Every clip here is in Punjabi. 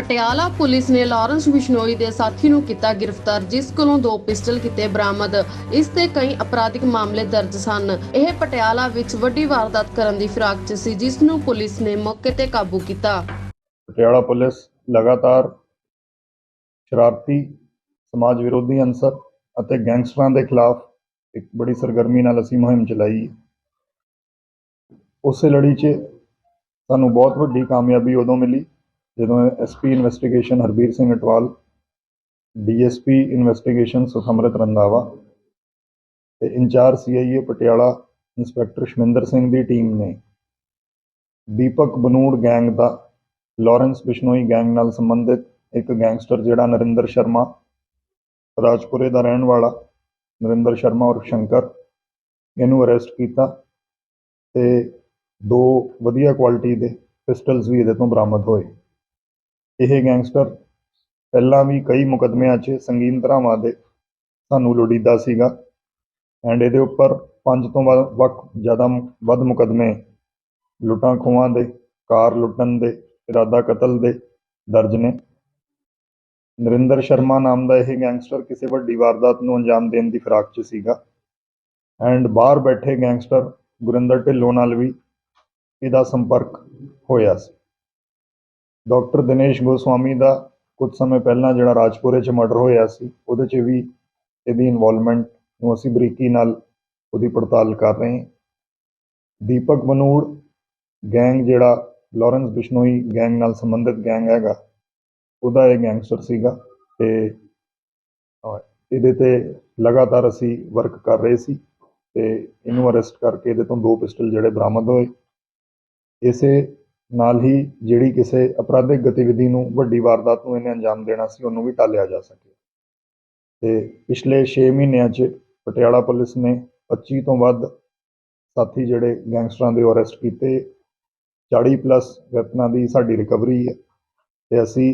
ਪਟਿਆਲਾ ਪੁਲਿਸ ਨੇ ਲਾਰੈਂਸ ਬਿਸ਼ਨੋਈ ਦੇ ਸਾਥੀ ਨੂੰ ਕੀਤਾ ਗ੍ਰਿਫਤਾਰ, ਜਿਸ ਕੋਲੋਂ ਦੋ ਪਿਸਟਲ ਕੀਤੇ ਬਰਾਮਦ। ਇਸ ਤੇ ਕਈ ਅਪਰਾਧਿਕ ਮਾਮਲੇ ਦਰਜ ਸਨ। ਇਹ ਪਟਿਆਲਾ ਵਿੱਚ ਵੱਡੀ ਵਾਰਦਾਤ ਕਰਨ ਦੀ ਫਿਰਾਕ 'ਚ ਸੀ, ਜਿਸ ਨੂੰ ਪੁਲਿਸ ਨੇ ਮੌਕੇ ਤੇ ਕਾਬੂ ਕੀਤਾ। ਪਟਿਆਲਾ ਪੁਲਿਸ ਲਗਾਤਾਰ ਸ਼ਰਾਰਤੀ, ਸਮਾਜ ਵਿਰੋਧੀ ਅੰਸਰ ਅਤੇ ਗੈਂਗਸਟਰਾਂ ਦੇ ਖਿਲਾਫ ਇੱਕ ਬੜੀ ਸਰਗਰਮੀ ਨਾਲ ਅਸੀਂ ਮੁਹਿੰਮ ਚਲਾਈ ਹੈ। ਉਸੇ ਲੜੀ 'ਚ ਸਾਨੂੰ ਬਹੁਤ ਵੱਡੀ ਕਾਮਯਾਬੀ ਉਦੋਂ ਮਿਲੀ ਜਦੋਂ SP investigation Harbir Singh Atwal DSP investigation Sukhamrit Randhawa ਤੇ incharge CIA Patiala inspector Shaminder Singh ਦੀ ਟੀਮ ਨੇ ਦੀਪਕ ਬਨੂੜ ਗੈਂਗ ਦਾ, ਲਾਰੈਂਸ ਬਿਸ਼ਨੋਈ ਗੈਂਗ ਨਾਲ ਸੰਬੰਧਿਤ ਇੱਕ ਗੈਂਗਸਟਰ ਜਿਹੜਾ ਨਰਿੰਦਰ ਸ਼ਰਮਾ, ਰਾਜਪੁਰੇ ਦਾ ਰਹਿਣ ਵਾਲਾ ਨਰਿੰਦਰ ਸ਼ਰਮਾ ਔਰ ਸ਼ੰਕਰ, ਇਹਨੂੰ ਅਰੈਸਟ ਕੀਤਾ ਤੇ ਦੋ ਵਧੀਆ ਕੁਆਲਿਟੀ ਦੇ ਪਿਸਟਲਸ ਵੀ ਇਹਦੇ ਤੋਂ ਬਰਾਮਦ ਹੋਏ। ਇਹ ਗੈਂਗਸਟਰ ਪਹਿਲਾਂ ਵੀ ਕਈ ਮੁਕਦਮਿਆਂ 'ਚ ਸੰਗੀਨ ਧਾਰਾਵਾਂ ਦੇ ਸਾਨੂੰ ਲੋੜੀਦਾ ਸੀਗਾ ਐਂਡ ਇਹਦੇ ਉੱਪਰ ਪੰਜ ਤੋਂ ਵੱਖ ਜ਼ਿਆਦਾ ਮੁ- ਵੱਧ ਮੁਕਦਮੇ ਲੁੱਟਾਂ ਖੋਹਾਂ ਦੇ, ਕਾਰ ਲੁੱਟਣ ਦੇ, ਇਰਾਦਾ ਕਤਲ ਦੇ ਦਰਜ ਨੇ। ਨਰਿੰਦਰ ਸ਼ਰਮਾ ਨਾਮ ਦਾ ਇਹ ਗੈਂਗਸਟਰ ਕਿਸੇ ਵੱਡੀ ਵਾਰਦਾਤ ਨੂੰ ਅੰਜਾਮ ਦੇਣ ਦੀ ਫਿਰਾਕ 'ਚ ਸੀਗਾ ਐਂਡ ਬਾਹਰ ਬੈਠੇ ਗੈਂਗਸਟਰ ਗੁਰਿੰਦਰ ਢਿੱਲੋਂ ਨਾਲ ਵੀ ਇਹਦਾ ਸੰਪਰਕ ਹੋਇਆ ਸੀ। ਡਾਕਟਰ ਦਿਨੇਸ਼ ਗੋਸਵਾਮੀ ਦਾ ਕੁਝ ਸਮੇਂ ਪਹਿਲਾਂ ਜਿਹੜਾ ਰਾਜਪੁਰੇ 'ਚ ਮਰਡਰ ਹੋਇਆ ਸੀ, ਉਹਦੇ 'ਚ ਵੀ ਇਹਦੀ ਇਨਵੋਲਵਮੈਂਟ ਨੂੰ ਅਸੀਂ ਬਰੀਕੀ ਨਾਲ ਉਹਦੀ ਪੜਤਾਲ ਕਰ ਰਹੇ ਹਾਂ। ਦੀਪਕ ਮਨੂੜ ਗੈਂਗ ਜਿਹੜਾ ਲਾਰੈਂਸ ਬਿਸ਼ਨੋਈ ਗੈਂਗ ਨਾਲ ਸੰਬੰਧਿਤ ਗੈਂਗ ਹੈਗਾ, ਉਹਦਾ ਇਹ ਗੈਂਗਸਟਰ ਸੀਗਾ ਤੇ ਇਹਦੇ ਤੇ ਲਗਾਤਾਰ ਅਸੀਂ ਵਰਕ ਕਰ ਰਹੇ ਸੀ ਤੇ ਇਹਨੂੰ ਅਰੈਸਟ ਕਰਕੇ ਇਹਦੇ ਤੋਂ ਦੋ ਪਿਸਟਲ ਜਿਹੜੇ ਬਰਾਮਦ ਹੋਏ। ਇਸੇ ਨਾਲ ਹੀ ਜਿਹੜੀ ਕਿਸੇ ਅਪਰਾਧਿਕ ਗਤੀਵਿਧੀ ਨੂੰ ਵੱਡੀ ਵਾਰਦਾਤ ਨੂੰ ਇਹਨੇ ਅੰਜਾਮ ਦੇਣਾ ਸੀ, ਉਹਨੂੰ ਵੀ ਟਾਲਿਆ ਜਾ ਸਕੇ। ਤੇ ਪਿਛਲੇ 6 ਮਹੀਨਿਆਂ 'ਚ ਪਟਿਆਲਾ ਪੁਲਿਸ ਨੇ 25 ਤੋਂ ਵੱਧ ਸਾਥੀ ਜਿਹੜੇ ਗੈਂਗਸਟਰਾਂ ਦੇ ਅਰੈਸਟ ਕੀਤੇ। 40 ਪਲੱਸ ਵੈਪਨਾਂ ਦੀ ਸਾਡੀ ਰਿਕਵਰੀ ਹੈ ਤੇ ਅਸੀਂ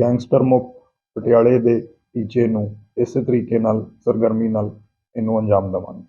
ਗੈਂਗਸਟਰ ਮੁਕਤ ਪਟਿਆਲੇ ਦੇ ਟੀਚੇ ਨੂੰ ਇਸੇ ਤਰੀਕੇ ਨਾਲ, ਸਰਗਰਮੀ ਨਾਲ ਇਹਨੂੰ ਅੰਜਾਮ ਦੇਵਾਂਗੇ।